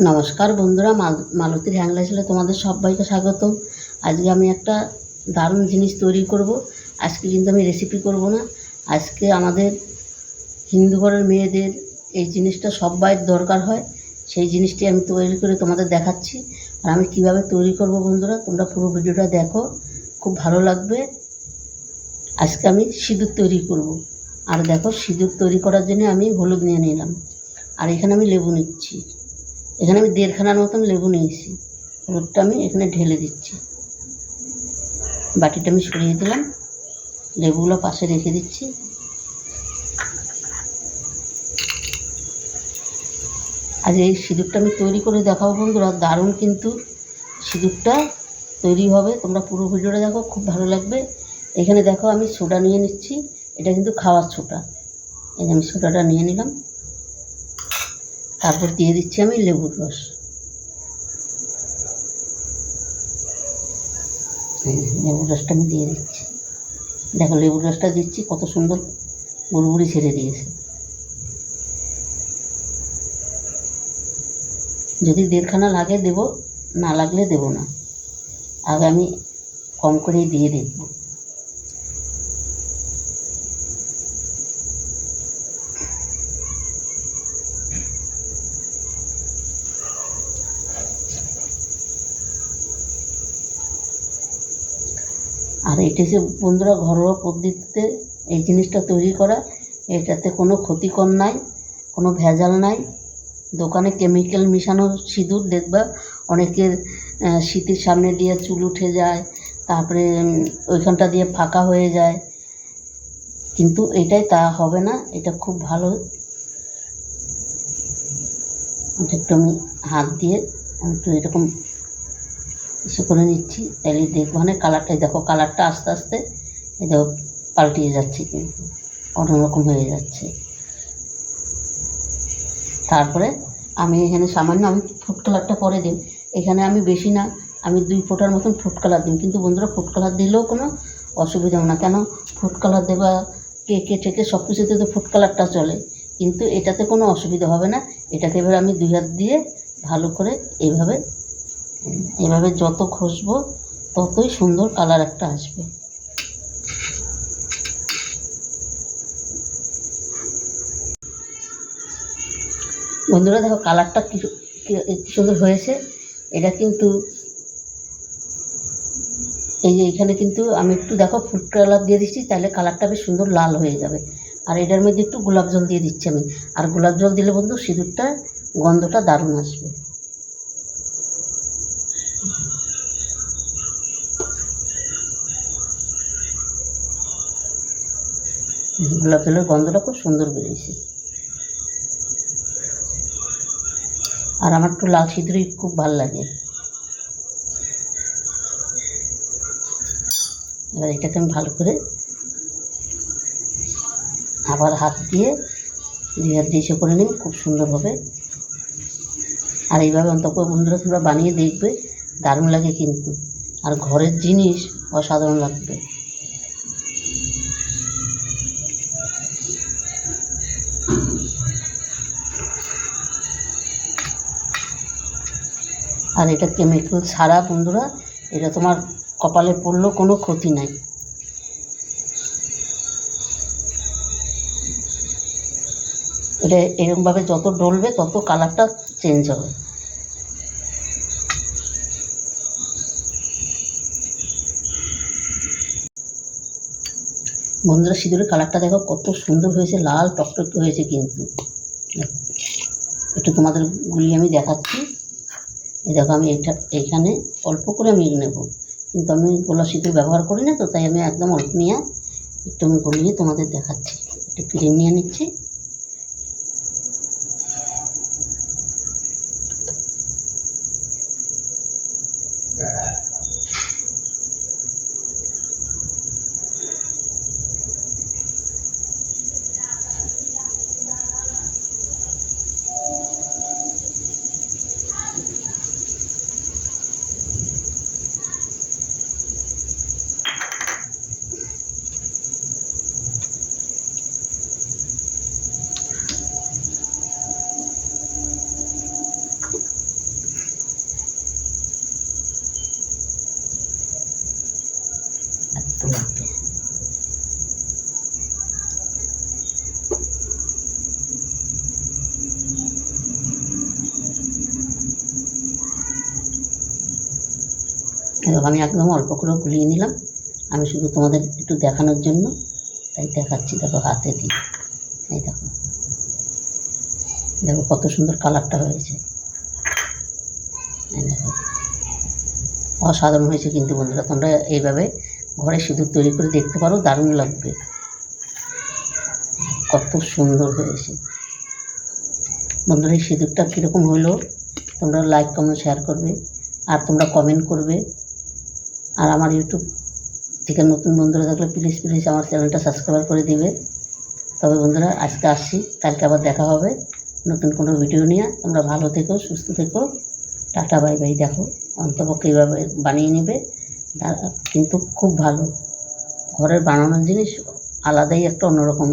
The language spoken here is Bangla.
নমস্কার বন্ধুরা, মাল- মালতীর হ্যাংলাইসলে তোমাদের সবাইকে স্বাগতম। আজকে আমি একটা দারুণ জিনিস তৈরি করব। আজকে কিন্তু আমি রেসিপি করব না। আজকে আমাদের হিন্দু ঘরের মেয়েদের এই জিনিসটা সবাই দরকার হয়। সেই জিনিসটি আমি তৈরি করে তোমাদের দেখাচ্ছি। আর আমি কীভাবে তৈরি করব বন্ধুরা, তোমরা পুরো ভিডিওটা দেখো। খুব ভালো লাগবে। আজকে আমি সিঁদুর তৈরি করব। আর দেখো, সিঁদুর তৈরি করার জন্য আমি হলুদ নিয়ে নিলাম। আর এখানে আমি লেবু নিচ্ছি। এখানে আমি দেড়খানার মতন লেবু নিয়েছি। হলুদটা আমি এখানে ঢেলে দিচ্ছি। বাটিটা আমি সরিয়ে দিলাম। লেবুগুলো পাশে রেখে দিচ্ছি। আজ এই সিঁদুরটা আমি তৈরি করে দেখাবো বন্ধুরা। দারুণ কিন্তু সিঁদুরটা তৈরি হবে। তোমরা পুরো ভিডিওটা দেখো, খুব ভালো লাগবে। এখানে দেখো আমি সোডা নিয়ে নিচ্ছি। এটা কিন্তু খাওয়ার সোডা। এই আমি সোডাটা নিয়ে নিলাম। তারপর দিয়ে দিচ্ছি আমি লেবুর রস। লেবুর রসটা আমি দিয়ে দিচ্ছি। দেখো, লেবুর রসটা দিচ্ছি, কত সুন্দর বুড়বুড়ি ছেড়ে দিয়েছে। যদি দেড়খানা লাগে দেব, না লাগলে দেব না। আগে আমি কম করেই দিয়ে দেখব। আর এটা যে বন্ধুরা, ঘরোয়া পদ্ধতিতে এই জিনিসটা তৈরি করা, এটাতে কোনো ক্ষতিকর নাই, কোনো ভেজাল নাই। দোকানে কেমিক্যাল মিশানো সিঁদুর দেখবা, অনেকের শীতের সামনে দিয়ে চুল উঠে যায়, তারপরে ওইখানটা দিয়ে ফাঁকা হয়ে যায়। কিন্তু এটাই তা হবে না, এটা খুব ভালো। একটু আমি হাত দিয়ে একটু এরকম কিছু করে নিচ্ছি তাহলে দেখব। মানে কালারটা দেখো কালারটা আস্তে আস্তে দেখো পাল্টিয়ে যাচ্ছে কিন্তু, অন্যরকম হয়ে যাচ্ছে। তারপরে আমি এখানে সামান্য আমি ফুড কালারটা পরে দিই। এখানে আমি বেশি না, আমি দুই ফোঁটার মতন ফুড কালার দিই। কিন্তু বন্ধুরা ফুড কালার দিলেও কোনো অসুবিধা না। কেন? ফুড কালার দেবা, কেকে টেকে সব কিছুতে তো ফুড কালারটা চলে। কিন্তু এটাতে কোনো অসুবিধা হবে না। এটাকে এবার আমি দুই হাত দিয়ে ভালো করে এইভাবে এভাবে যত খসবো, ততই সুন্দর কালার একটা আসবে। বন্ধুরা, দেখো কালারটা কি সুন্দর হয়েছে। এটা কিন্তু এই যে এখানে কিন্তু আমি একটু দেখো ফুড কালার দিয়ে দিচ্ছি, তাহলে কালারটা বেশ সুন্দর লাল হয়ে যাবে। আর এটার মধ্যে একটু গোলাপ জল দিয়ে দিচ্ছি আমি। আর গোলাপ জল দিলে বন্ধু সিঁদুরটা গন্ধটা দারুণ আসবে। গোলাপ জলের গন্ধটা খুব সুন্দর বেরিয়েছে। আর আমার একটু লাল সিঁদুরই খুব ভালো লাগে। এবার এটাকে আমি ভালো করে আবার হাত দিয়ে দুই হাত দিয়ে করে নিন, খুব সুন্দরভাবে। আর এইভাবে অন্তত বন্ধুরা তোমরা বানিয়ে দেখবে। দারুণ লাগে কিন্তু। আর ঘরের জিনিস অসাধারণ লাগবে। আর এটা কেমিক্যাল ছাড়া বন্ধুরা, এটা তোমার কপালে পড়লেও কোনো ক্ষতি নাই। এটা এরকমভাবে যত ডলবে তত কালারটা চেঞ্জ হবে। বন্ধুরা সিঁদুরের কালারটা দেখো কত সুন্দর হয়েছে, লাল টকটকে হয়েছে কিন্তু। একটু তোমাদের গুলি আমি দেখাচ্ছি। এই দেখো আমি এটা এখানে অল্প করে আমি নেব। কিন্তু আমি গোলা সিঁদুর ব্যবহার করি না, তো তাই আমি একদম অল্প নিয়ে একটু আমি গুলিয়ে তোমাদের দেখাচ্ছি। একটু ক্রিম নিয়ে নিচ্ছি। আমি একদম অল্প করে গুলিয়ে নিলাম। আমি শুধু তোমাদের একটু দেখানোর জন্য, তাই দেখাচ্ছি, দেখো হাতে দিই এই দেখো। দেখো কত সুন্দর কালারটা হয়েছে। অসাধারণ হয়েছে কিন্তু বন্ধুরা, তোমরা এইভাবে ঘরে সিঁদুর তৈরি করে দেখতে পারো, দারুণ লাগবে। কত সুন্দর হয়েছে। বন্ধুরা, এই সিঁদুরটা কীরকম হলো? তোমরা লাইক কমেন্ট শেয়ার করবে। আর তোমরা কমেন্ট করবে। আর আমার ইউটিউব থেকে নতুন বন্ধুরা থাকলে প্লিজ প্লিজ আমার চ্যানেলটা সাবস্ক্রাইব করে দিবে। তবে বন্ধুরা, আজকে আসছি। কালকে আবার দেখা হবে। নতুন কোনো ভিডিও নিয়ে। তোমরা ভালো থেকো, সুস্থ থেকো। টাটা বাই বাই দেখো, অন্তপক্ষে এইভাবে বানিয়ে নেবে। কিন্তু খুব ভালো। ঘরের বানানোর জিনিস আলাদাই একটা অন্যরকম।